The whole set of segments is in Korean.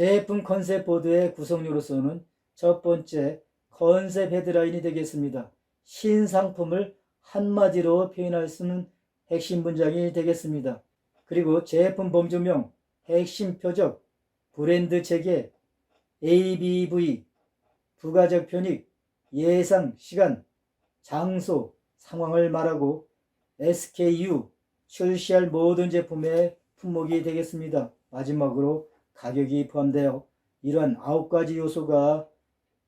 제품 컨셉 보드의 구성료로서는 첫 번째 컨셉 헤드라인이 되겠습니다. 신상품을 한마디로 표현할 수 있는 핵심 문장이 되겠습니다. 그리고 제품 범주명, 핵심 표적, 브랜드 체계, ABV, 부가적 편익, 예상 시간, 장소, 상황을 말하고 SKU, 출시할 모든 제품의 품목이 되겠습니다. 마지막으로 가격이 포함되어 이러한 아홉 가지 요소가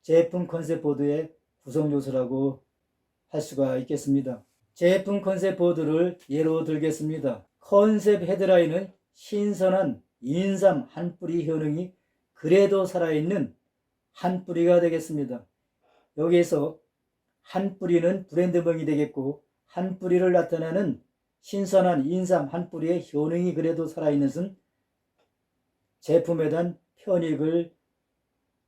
제품 컨셉 보드의 구성 요소라고 할 수가 있겠습니다. 제품 컨셉 보드를 예로 들겠습니다. 컨셉 헤드라인은 신선한 인삼 한 뿌리 효능이 그래도 살아있는 한 뿌리가 되겠습니다. 여기에서 한 뿌리는 브랜드명이 되겠고 한 뿌리를 나타내는 신선한 인삼 한 뿌리의 효능이 그래도 살아있는 것은 제품에 대한 편익을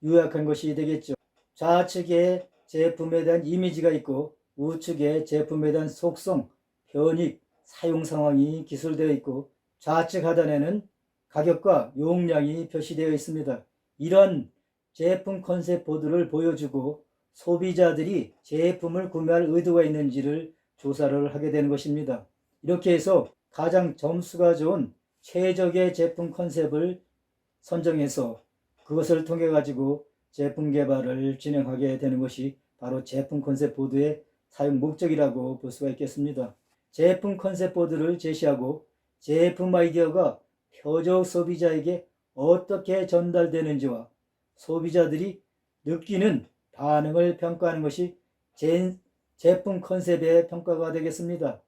요약한 것이 되겠죠. 좌측에 제품에 대한 이미지가 있고 우측에 제품에 대한 속성, 편익, 사용 상황이 기술되어 있고 좌측 하단에는 가격과 용량이 표시되어 있습니다. 이런 제품 컨셉 보드를 보여주고 소비자들이 제품을 구매할 의도가 있는지를 조사를 하게 되는 것입니다. 이렇게 해서 가장 점수가 좋은 최적의 제품 컨셉을 선정해서 그것을 통해 가지고 제품 개발을 진행하게 되는 것이 바로 제품 컨셉 보드의 사용 목적이라고 볼 수가 있겠습니다. 제품 컨셉 보드를 제시하고 제품 아이디어가 표적 소비자에게 어떻게 전달되는지와 소비자들이 느끼는 반응을 평가하는 것이 제, 제품 컨셉의 평가가 되겠습니다.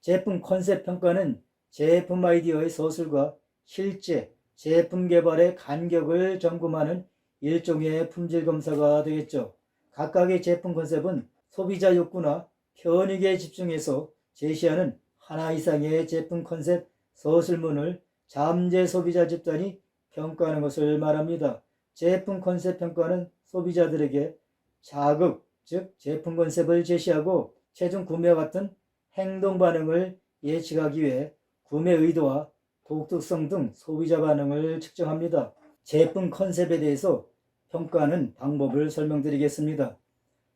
제품 컨셉 평가는 제품 아이디어의 서술과 실제 제품 개발의 간격을 점검하는 일종의 품질 검사가 되겠죠. 각각의 제품 컨셉은 소비자 욕구나 편익에 집중해서 제시하는 하나 이상의 제품 컨셉 서술문을 잠재 소비자 집단이 평가하는 것을 말합니다. 제품 컨셉 평가는 소비자들에게 자극, 즉 제품 컨셉을 제시하고 최종 구매와 같은 행동 반응을 예측하기 위해 구매 의도와 독특성 등 소비자 반응을 측정합니다. 제품 컨셉에 대해서 평가하는 방법을 설명드리겠습니다.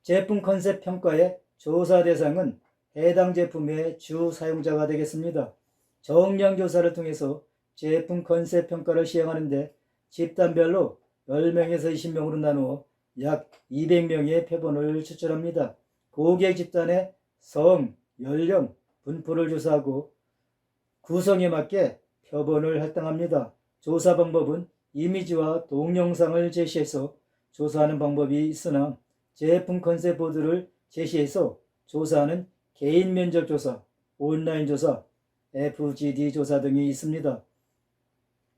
제품 컨셉 평가의 조사 대상은 해당 제품의 주 사용자가 되겠습니다. 정량 조사를 통해서 제품 컨셉 평가를 시행하는데 집단별로 10명에서 20명으로 나누어 약 200명의 표본을 추출합니다. 고객 집단의 성, 연령, 분포를 조사하고 구성에 맞게 표본을 할당합니다. 조사 방법은 이미지와 동영상을 제시해서 조사하는 방법이 있으나 제품 컨셉 보드를 제시해서 조사하는 개인 면접 조사, 온라인 조사, FGD 조사 등이 있습니다.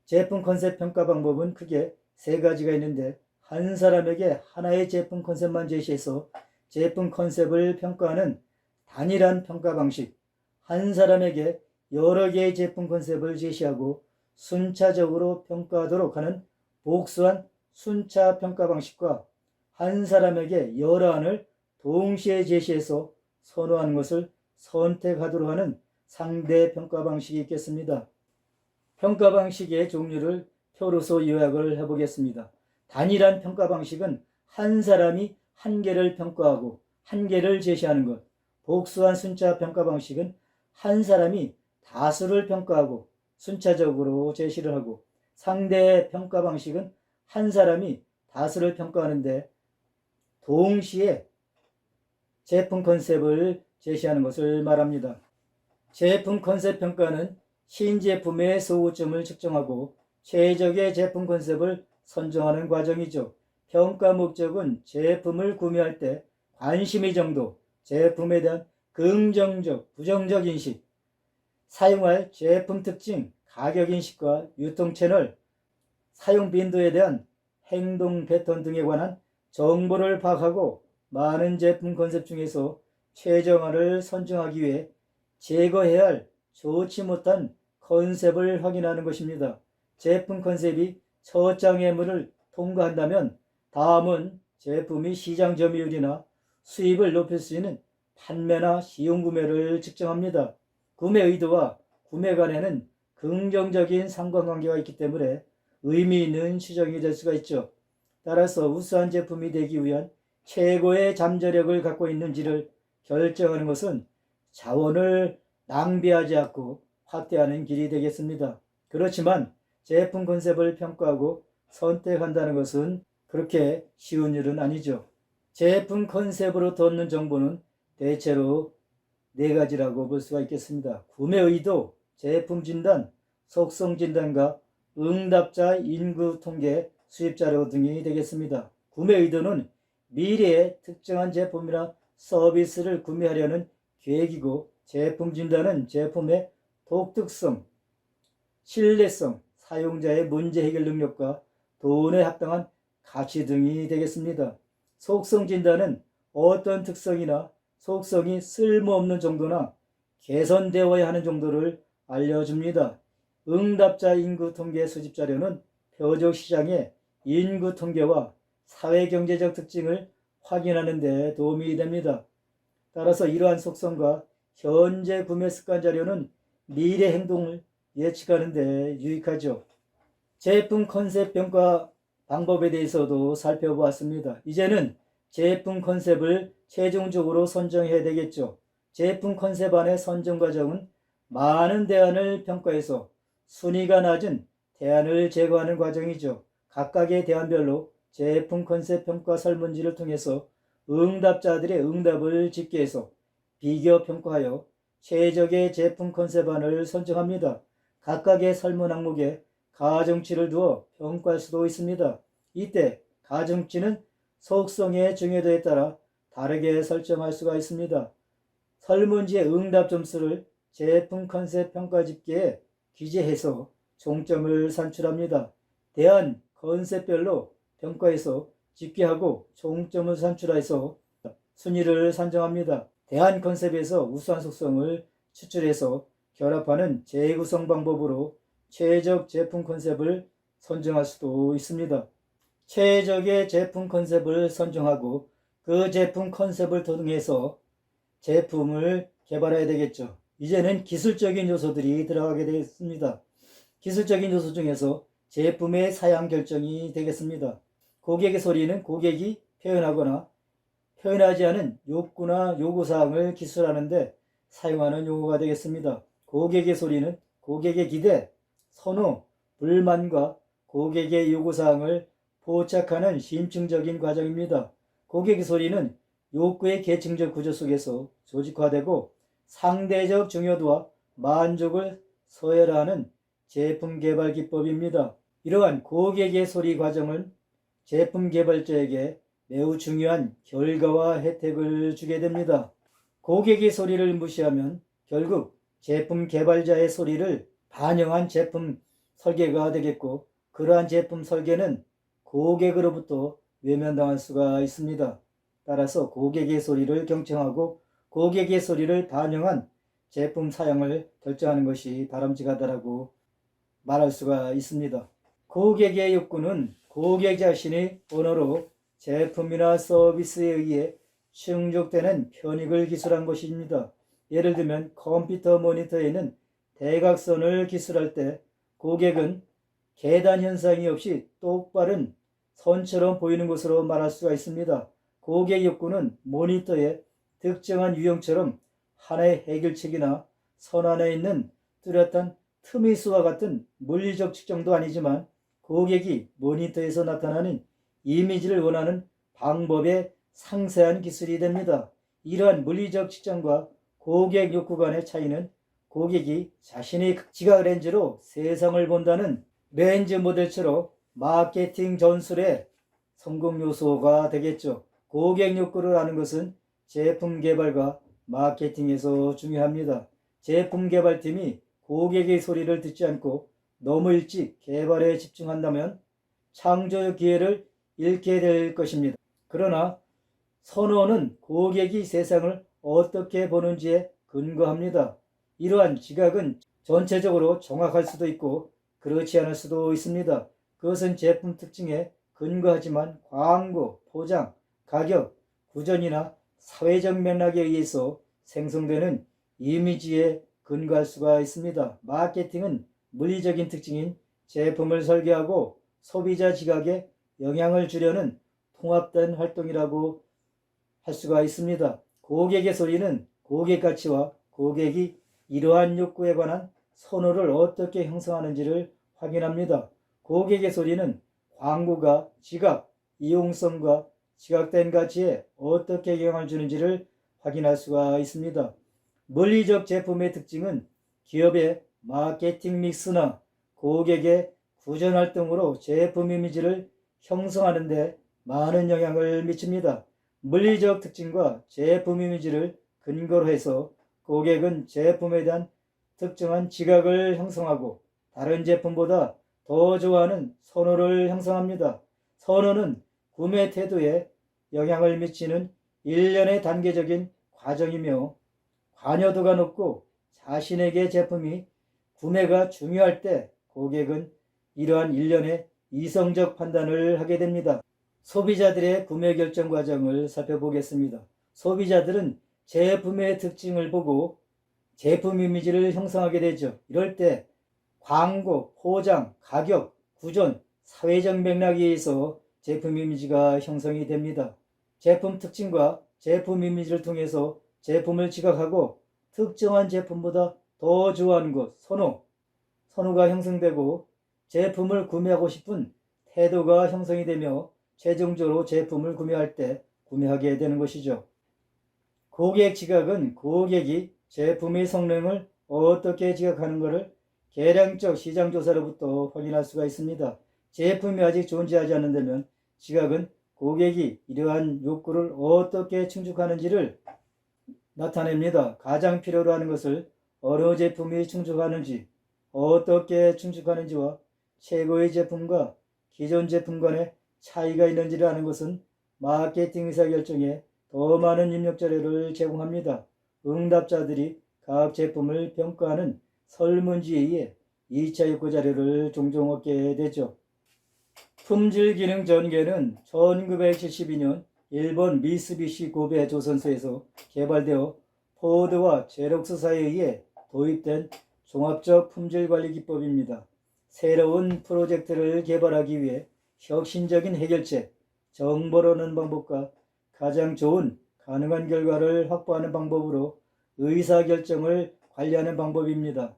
제품 컨셉 평가 방법은 크게 세 가지가 있는데 한 사람에게 하나의 제품 컨셉만 제시해서 제품 컨셉을 평가하는 단일한 평가 방식, 한 사람에게 여러 개의 제품 컨셉을 제시하고 순차적으로 평가하도록 하는 복수한 순차 평가 방식과 한 사람에게 여러 안을 동시에 제시해서 선호하는 것을 선택하도록 하는 상대 평가 방식이 있겠습니다. 평가 방식의 종류를 표로서 요약을 해보겠습니다. 단일한 평가 방식은 한 사람이 한 개를 평가하고 한 개를 제시하는 것. 복수한 순차 평가 방식은 한 사람이 다수를 평가하고 순차적으로 제시를 하고 상대 평가 방식은 한 사람이 다수를 평가하는데 동시에 제품 컨셉을 제시하는 것을 말합니다. 제품 컨셉 평가는 신제품의 소구점을 측정하고 최적의 제품 컨셉을 선정하는 과정이죠. 평가 목적은 제품을 구매할 때 관심의 정도, 제품에 대한 긍정적, 부정적 인식, 사용할 제품 특징, 가격 인식과 유통 채널, 사용 빈도에 대한 행동 패턴 등에 관한 정보를 파악하고 많은 제품 컨셉 중에서 최정화를 선정하기 위해 제거해야 할 좋지 못한 컨셉을 확인하는 것입니다. 제품 컨셉이 첫 장애물을 통과한다면 다음은 제품이 시장 점유율이나 수입을 높일 수 있는 판매나 시용 구매를 측정합니다. 구매 의도와 구매 간에는 긍정적인 상관관계가 있기 때문에 의미 있는 추정이 될 수가 있죠. 따라서 우수한 제품이 되기 위한 최고의 잠재력을 갖고 있는지를 결정하는 것은 자원을 낭비하지 않고 확대하는 길이 되겠습니다. 그렇지만 제품 컨셉을 평가하고 선택한다는 것은 그렇게 쉬운 일은 아니죠. 제품 컨셉으로 돋는 정보는 대체로 네 가지라고 볼 수가 있겠습니다. 구매 의도, 제품 진단, 속성 진단과 응답자 인구 통계, 수입 자료 등이 되겠습니다. 구매 의도는 미래에 특정한 제품이나 서비스를 구매하려는 계획이고 제품 진단은 제품의 독특성, 신뢰성, 사용자의 문제 해결 능력과 돈에 합당한 가치 등이 되겠습니다. 속성 진단은 어떤 특성이나 속성이 쓸모없는 정도나 개선되어야 하는 정도를 알려줍니다. 응답자 인구 통계 수집 자료는 표적 시장의 인구 통계와 사회 경제적 특징을 확인하는 데 도움이 됩니다. 따라서 이러한 속성과 현재 구매 습관 자료는 미래 행동을 예측하는 데 유익하죠. 제품 컨셉 평가 방법에 대해서도 살펴보았습니다. 이제는 제품 컨셉을 최종적으로 선정해야 되겠죠. 제품 컨셉 안의 선정 과정은 많은 대안을 평가해서 순위가 낮은 대안을 제거하는 과정이죠. 각각의 대안별로 제품 컨셉 평가 설문지를 통해서 응답자들의 응답을 집계해서 비교 평가하여 최적의 제품 컨셉안을 선정합니다. 각각의 설문 항목에 가중치를 두어 평가할 수도 있습니다. 이때 가중치는 속성의 중요도에 따라 다르게 설정할 수가 있습니다. 설문지의 응답 점수를 제품 컨셉 평가 집계에 기재해서 종점을 산출합니다. 대안 컨셉별로 평가해서 집계하고 종점을 산출해서 순위를 산정합니다. 대안 컨셉에서 우수한 속성을 추출해서 결합하는 재구성 방법으로 최적 제품 컨셉을 선정할 수도 있습니다. 최적의 제품 컨셉을 선정하고 그 제품 컨셉을 통해서 제품을 개발해야 되겠죠. 이제는 기술적인 요소들이 들어가게 되겠습니다. 기술적인 요소 중에서 제품의 사양 결정이 되겠습니다. 고객의 소리는 고객이 표현하거나 표현하지 않은 욕구나 요구사항을 기술하는데 사용하는 용어가 되겠습니다. 고객의 소리는 고객의 기대, 선호, 불만과 고객의 요구사항을 포착하는 심층적인 과정입니다. 고객의 소리는 욕구의 계층적 구조 속에서 조직화되고 상대적 중요도와 만족을 서열하는 제품 개발 기법입니다. 이러한 고객의 소리 과정은 제품 개발자에게 매우 중요한 결과와 혜택을 주게 됩니다. 고객의 소리를 무시하면 결국 제품 개발자의 소리를 반영한 제품 설계가 되겠고 그러한 제품 설계는 고객으로부터 외면당할 수가 있습니다. 따라서 고객의 소리를 경청하고 고객의 소리를 반영한 제품 사양을 결정하는 것이 바람직하다라고 말할 수가 있습니다. 고객의 욕구는 고객 자신의 언어로 제품이나 서비스에 의해 충족되는 편익을 기술한 것입니다. 예를 들면 컴퓨터 모니터에는 대각선을 기술할 때 고객은 계단 현상이 없이 똑바른 선처럼 보이는 것으로 말할 수가 있습니다. 고객 욕구는 모니터의 특정한 유형처럼 하나의 해결책이나 선 안에 있는 뚜렷한 틈의 수와 같은 물리적 측정도 아니지만 고객이 모니터에서 나타나는 이미지를 원하는 방법의 상세한 기술이 됩니다. 이러한 물리적 측정과 고객 욕구 간의 차이는 고객이 자신의 지각 렌즈로 세상을 본다는 렌즈 모델처럼 마케팅 전술의 성공 요소가 되겠죠. 고객 욕구를 아는 것은 제품 개발과 마케팅에서 중요합니다. 제품 개발팀이 고객의 소리를 듣지 않고 너무 일찍 개발에 집중한다면 창조 기회를 잃게 될 것입니다. 그러나 선호는 고객이 세상을 어떻게 보는지에 근거합니다. 이러한 지각은 전체적으로 정확할 수도 있고 그렇지 않을 수도 있습니다. 그것은 제품 특징에 근거하지만 광고, 포장, 가격, 구전이나 사회적 맥락에 의해서 생성되는 이미지에 근거할 수가 있습니다. 마케팅은 물리적인 특징인 제품을 설계하고 소비자 지각에 영향을 주려는 통합된 활동이라고 할 수가 있습니다. 고객의 소리는 고객 가치와 고객이 이러한 욕구에 관한 선호를 어떻게 형성하는지를 확인합니다. 고객의 소리는 광고가 지각, 이용성과 지각된 가치에 어떻게 영향을 주는지를 확인할 수가 있습니다. 물리적 제품의 특징은 기업의 마케팅 믹스나 고객의 구전 활동으로 제품 이미지를 형성하는 데 많은 영향을 미칩니다. 물리적 특징과 제품 이미지를 근거로 해서 고객은 제품에 대한 특정한 지각을 형성하고 다른 제품보다 더 좋아하는 선호를 형성합니다. 선호는 구매 태도에 영향을 미치는 일련의 단계적인 과정이며 관여도가 높고 자신에게 제품이 구매가 중요할 때 고객은 이러한 일련의 이성적 판단을 하게 됩니다. 소비자들의 구매 결정 과정을 살펴보겠습니다. 소비자들은 제품의 특징을 보고 제품 이미지를 형성하게 되죠. 이럴 때 광고, 포장, 가격, 구전, 사회적 맥락에 의해서 제품 이미지가 형성이 됩니다. 제품 특징과 제품 이미지를 통해서 제품을 지각하고 특정한 제품보다 더 좋아하는 것, 선호, 선호가 형성되고 제품을 구매하고 싶은 태도가 형성이 되며 최종적으로 제품을 구매할 때 구매하게 되는 것이죠. 고객 지각은 고객이 제품의 성능을 어떻게 지각하는 것을 계량적 시장 조사로부터 확인할 수가 있습니다. 제품이 아직 존재하지 않는다면 지각은 고객이 이러한 욕구를 어떻게 충족하는지를 나타냅니다. 가장 필요로 하는 것을 어느 제품이 충족하는지, 어떻게 충족하는지와 최고의 제품과 기존 제품 간의 차이가 있는지를 아는 것은 마케팅 의사결정에 더 많은 입력 자료를 제공합니다. 응답자들이 각 제품을 평가하는 설문지에 의해 2차 욕구 자료를 종종 얻게 되죠. 품질 기능 전개는 1972년 일본 미쓰비시 고베 조선소에서 개발되어 포드와 제록스사에 의해 도입된 종합적 품질 관리 기법입니다. 새로운 프로젝트를 개발하기 위해 혁신적인 해결책, 정보를 얻는 방법과 가장 좋은 가능한 결과를 확보하는 방법으로 의사결정을 관리하는 방법입니다.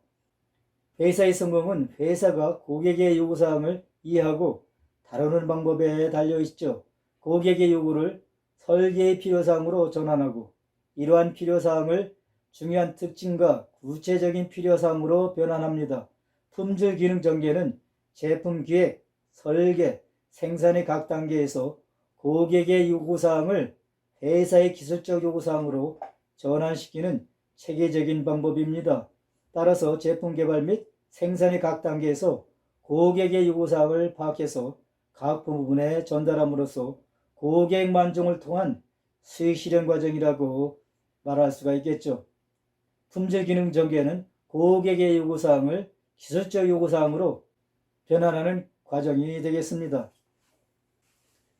회사의 성공은 회사가 고객의 요구사항을 이해하고 다루는 방법에 달려 있죠. 고객의 요구를 설계의 필요사항으로 전환하고 이러한 필요사항을 중요한 특징과 구체적인 필요사항으로 변환합니다. 품질 기능 전개는 제품 기획, 설계, 생산의 각 단계에서 고객의 요구사항을 회사의 기술적 요구사항으로 전환시키는 체계적인 방법입니다. 따라서 제품 개발 및 생산의 각 단계에서 고객의 요구사항을 파악해서 각 부분에 전달함으로써 고객 만족을 통한 수익 실현 과정이라고 말할 수가 있겠죠. 품질 기능 전개는 고객의 요구사항을 기술적 요구사항으로 변환하는 과정이 되겠습니다.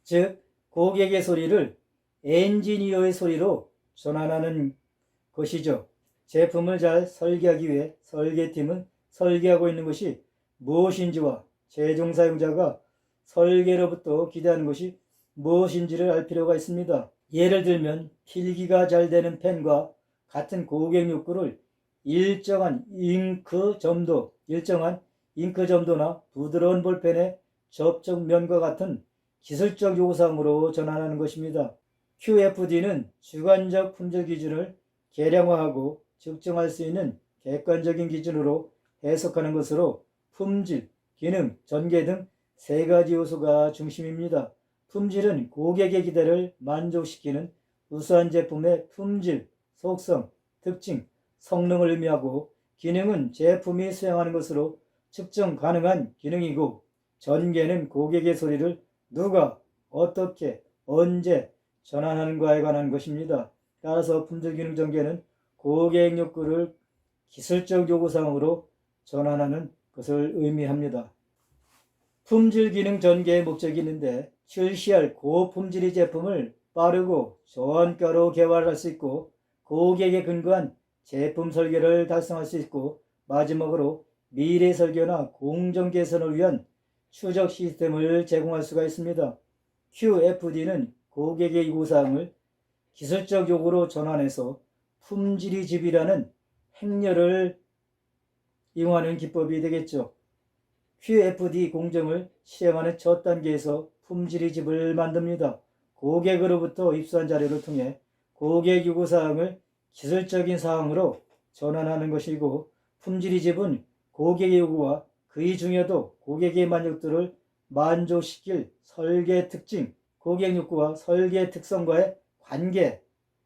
즉, 고객의 소리를 엔지니어의 소리로 전환하는 것이죠. 제품을 잘 설계하기 위해 설계팀은 설계하고 있는 것이 무엇인지와 최종 사용자가 설계로부터 기대하는 것이 무엇인지를 알 필요가 있습니다. 예를 들면 필기가 잘 되는 펜과 같은 고객 욕구를 일정한 잉크 점도, 일정한 잉크 점도나 부드러운 볼펜의 접촉면과 같은 기술적 요구사항으로 전환하는 것입니다. QFD는 주관적 품질 기준을 계량화하고 측정할 수 있는 객관적인 기준으로 해석하는 것으로 품질, 기능, 전개 등 세 가지 요소가 중심입니다. 품질은 고객의 기대를 만족시키는 우수한 제품의 품질, 속성, 특징, 성능을 의미하고 기능은 제품이 수행하는 것으로 측정 가능한 기능이고 전개는 고객의 소리를 누가, 어떻게, 언제 전환하는가에 관한 것입니다. 따라서 품질 기능 전개는 고객 욕구를 기술적 요구사항으로 전환하는 것을 의미합니다. 품질 기능 전개의 목적이 있는데 출시할 고품질의 제품을 빠르고 저원가로 개발할 수 있고 고객에 근거한 제품 설계를 달성할 수 있고 마지막으로 미래 설계나 공정 개선을 위한 추적 시스템을 제공할 수가 있습니다. QFD는 고객의 요구사항을 기술적 요구로 전환해서 품질이 집이라는 행렬을 이용하는 기법이 되겠죠. QFD 공정을 실행하는 첫 단계에서 품질이 집을 만듭니다. 고객으로부터 입수한 자료를 통해 고객 요구사항을 기술적인 사항으로 전환하는 것이고 품질이 집은 고객의 요구와 그이 중에도 고객의 만족도를 만족시킬 설계 특징, 고객 욕구와 설계 특성과의 관계,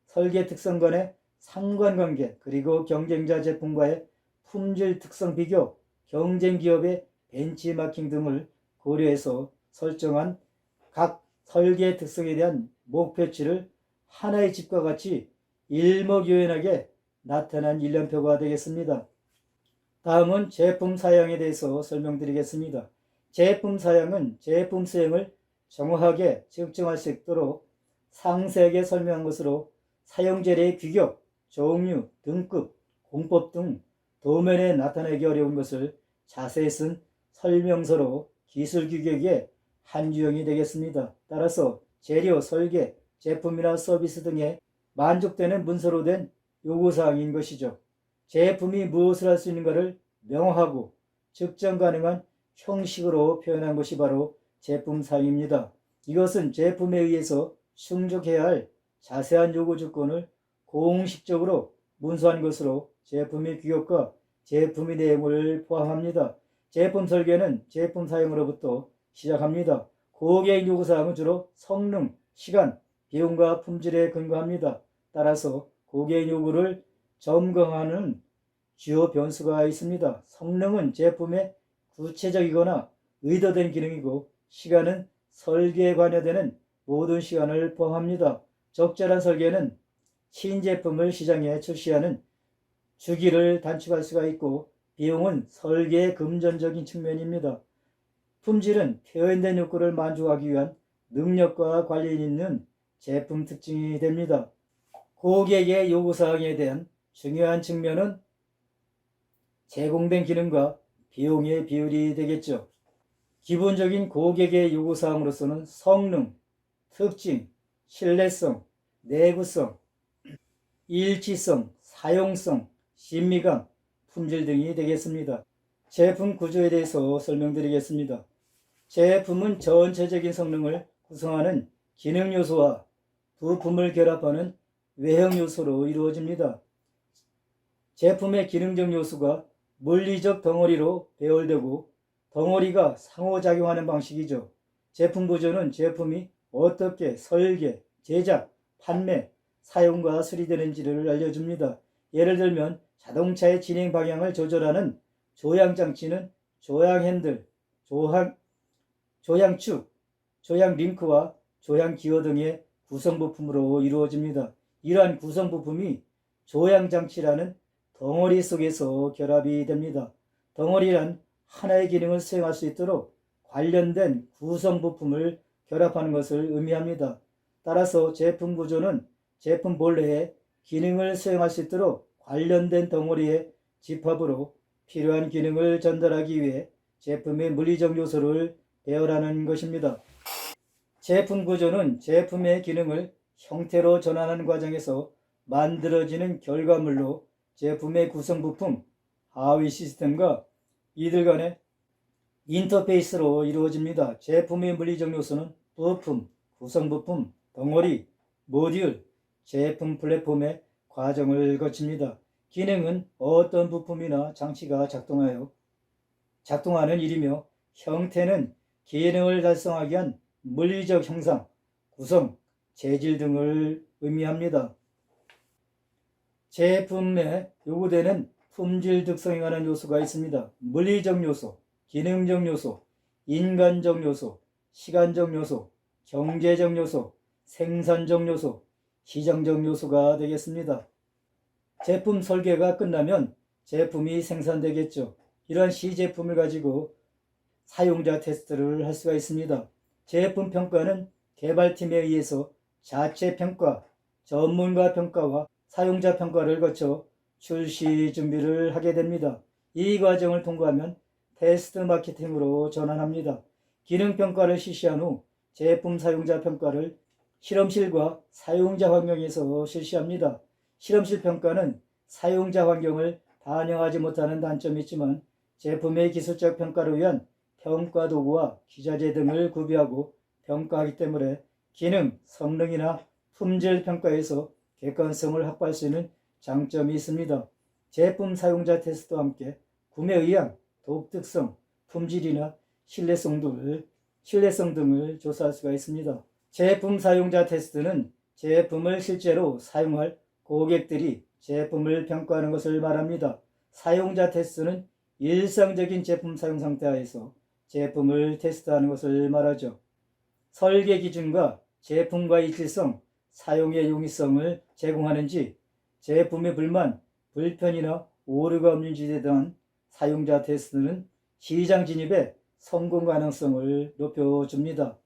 설계 특성 간의 상관관계, 그리고 경쟁자 제품과의 품질 특성 비교, 경쟁 기업의 벤치마킹 등을 고려해서 설정한 각 설계 특성에 대한 목표치를 하나의 집과 같이 일목요연하게 나타난 일련표가 되겠습니다. 다음은 제품 사양에 대해서 설명드리겠습니다. 제품 사양은 제품 수행을 정확하게 측정할 수 있도록 상세하게 설명한 것으로 사용재료의 규격, 종류, 등급, 공법 등 도면에 나타내기 어려운 것을 자세히 쓴 설명서로 기술 규격의 한 유형이 되겠습니다. 따라서 재료, 설계, 제품이나 서비스 등에 만족되는 문서로 된 요구사항인 것이죠. 제품이 무엇을 할 수 있는가를 명확하고 측정 가능한 형식으로 표현한 것이 바로 제품 사항입니다. 이것은 제품에 의해서 충족해야 할 자세한 요구 조건을 공식적으로 문서한 것으로 제품의 규격과 제품의 내용을 포함합니다. 제품 설계는 제품 사용으로부터 시작합니다. 고객 요구사항은 주로 성능, 시간, 비용과 품질에 근거합니다. 따라서 고객 요구를 점검하는 주요 변수가 있습니다. 성능은 제품의 구체적이거나 의도된 기능이고 시간은 설계에 관여되는 모든 시간을 포함합니다. 적절한 설계는 신제품을 시장에 출시하는 주기를 단축할 수가 있고 비용은 설계의 금전적인 측면입니다. 품질은 표현된 욕구를 만족하기 위한 능력과 관련 있는 제품 특징이 됩니다. 고객의 요구사항에 대한 중요한 측면은 제공된 기능과 비용의 비율이 되겠죠. 기본적인 고객의 요구사항으로서는 성능, 특징, 신뢰성, 내구성, 일치성, 사용성, 신미감, 품질 등이 되겠습니다. 제품 구조에 대해서 설명드리겠습니다. 제품은 전체적인 성능을 구성하는 기능 요소와 부품을 결합하는 외형 요소로 이루어집니다. 제품의 기능적 요소가 물리적 덩어리로 배열되고 덩어리가 상호작용하는 방식이죠. 제품 구조는 제품이 어떻게 설계, 제작, 판매, 사용과 수리되는지를 알려줍니다. 예를 들면 자동차의 진행 방향을 조절하는 조향 장치는 조향 핸들, 조향, 조향축, 조향 링크와 조향 기어 등의 구성 부품으로 이루어집니다. 이러한 구성 부품이 조향 장치라는 덩어리 속에서 결합이 됩니다. 덩어리란 하나의 기능을 수행할 수 있도록 관련된 구성 부품을 결합하는 것을 의미합니다. 따라서 제품 구조는 제품 본래의 기능을 수행할 수 있도록 관련된 덩어리의 집합으로 필요한 기능을 전달하기 위해 제품의 물리적 요소를 배열하는 것입니다. 제품 구조는 제품의 기능을 형태로 전환하는 과정에서 만들어지는 결과물로 제품의 구성 부품, 하위 시스템과 이들 간의 인터페이스로 이루어집니다. 제품의 물리적 요소는 부품, 구성 부품, 덩어리, 모듈, 제품 플랫폼의 과정을 거칩니다. 기능은 어떤 부품이나 장치가 작동하여 작동하는 일이며 형태는 기능을 달성하기 위한 물리적 형상, 구성, 재질 등을 의미합니다. 제품에 요구되는 품질 특성에 관한 요소가 있습니다. 물리적 요소, 기능적 요소, 인간적 요소, 시간적 요소, 경제적 요소, 생산적 요소, 시장적 요소가 되겠습니다. 제품 설계가 끝나면 제품이 생산되겠죠. 이러한 시제품을 가지고 사용자 테스트를 할 수가 있습니다. 제품 평가는 개발팀에 의해서 자체 평가, 전문가 평가와 사용자 평가를 거쳐 출시 준비를 하게 됩니다. 이 과정을 통과하면 테스트 마케팅으로 전환합니다. 기능 평가를 실시한 후 제품 사용자 평가를 실험실과 사용자 환경에서 실시합니다. 실험실 평가는 사용자 환경을 반영하지 못하는 단점이 있지만 제품의 기술적 평가를 위한 평가 도구와 기자재 등을 구비하고 평가하기 때문에 기능, 성능이나 품질 평가에서 객관성을 확보할 수 있는 장점이 있습니다. 제품 사용자 테스트와 함께 구매 의향, 독특성, 품질이나 신뢰성 등을, 신뢰성 등을 조사할 수가 있습니다. 제품 사용자 테스트는 제품을 실제로 사용할 고객들이 제품을 평가하는 것을 말합니다. 사용자 테스트는 일상적인 제품 사용 상태 하에서 제품을 테스트하는 것을 말하죠. 설계 기준과 제품과의 일치성, 사용의 용이성을 제공하는지, 제품의 불만, 불편이나 오류가 없는지에 대한 사용자 테스트는 시장 진입의 성공 가능성을 높여줍니다.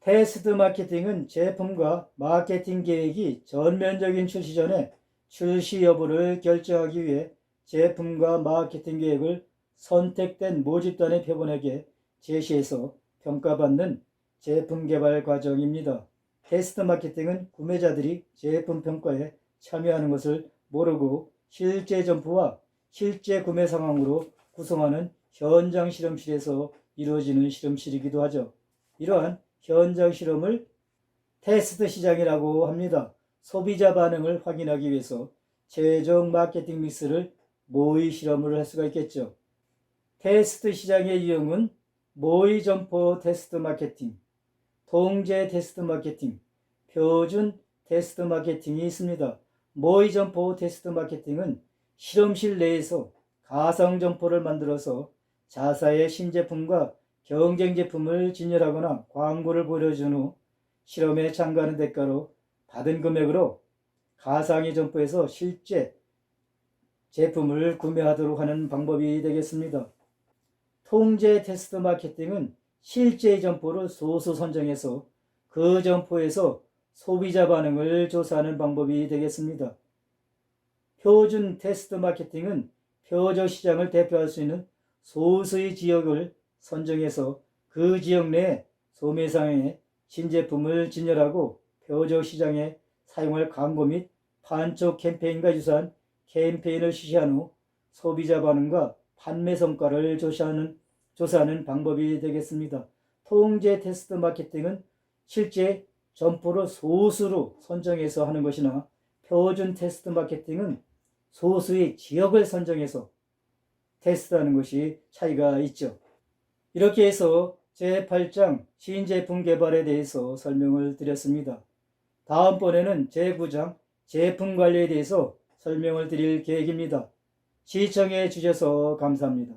테스트 마케팅은 제품과 마케팅 계획이 전면적인 출시 전에 출시 여부를 결정하기 위해 제품과 마케팅 계획을 선택된 모집단의 표본에게 제시해서 평가받는 제품 개발 과정입니다. 테스트 마케팅은 구매자들이 제품 평가에 참여하는 것을 모르고 실제 점포와 실제 구매 상황으로 구성하는 현장 실험실에서 이루어지는 실험실이기도 하죠. 이러한 현장 실험을 테스트 시장이라고 합니다. 소비자 반응을 확인하기 위해서 최종 마케팅 믹스를 모의 실험을 할 수가 있겠죠. 테스트 시장의 유형은 모의 점포 테스트 마케팅, 통제 테스트 마케팅, 표준 테스트 마케팅이 있습니다. 모의 점포 테스트 마케팅은 실험실 내에서 가상 점포를 만들어서 자사의 신제품과 경쟁 제품을 진열하거나 광고를 보여준 후 실험에 참가하는 대가로 받은 금액으로 가상의 점포에서 실제 제품을 구매하도록 하는 방법이 되겠습니다. 통제 테스트 마케팅은 실제 점포를 소수 선정해서 그 점포에서 소비자 반응을 조사하는 방법이 되겠습니다. 표준 테스트 마케팅은 표적 시장을 대표할 수 있는 소수의 지역을 선정해서 그 지역 내 소매 상에 신제품을 진열하고 표적 시장에 사용할 광고 및 판촉 캠페인과 유사한 캠페인을 실시한 후 소비자 반응과 판매 성과를 조사하는, 조사하는 방법이 되겠습니다. 통제 테스트 마케팅은 실제 점포를 소수로 선정해서 하는 것이나 표준 테스트 마케팅은 소수의 지역을 선정해서 테스트하는 것이 차이가 있죠. 이렇게 해서 제8장 신제품 개발에 대해서 설명을 드렸습니다. 다음번에는 제9장 제품 관리에 대해서 설명을 드릴 계획입니다. 시청해 주셔서 감사합니다.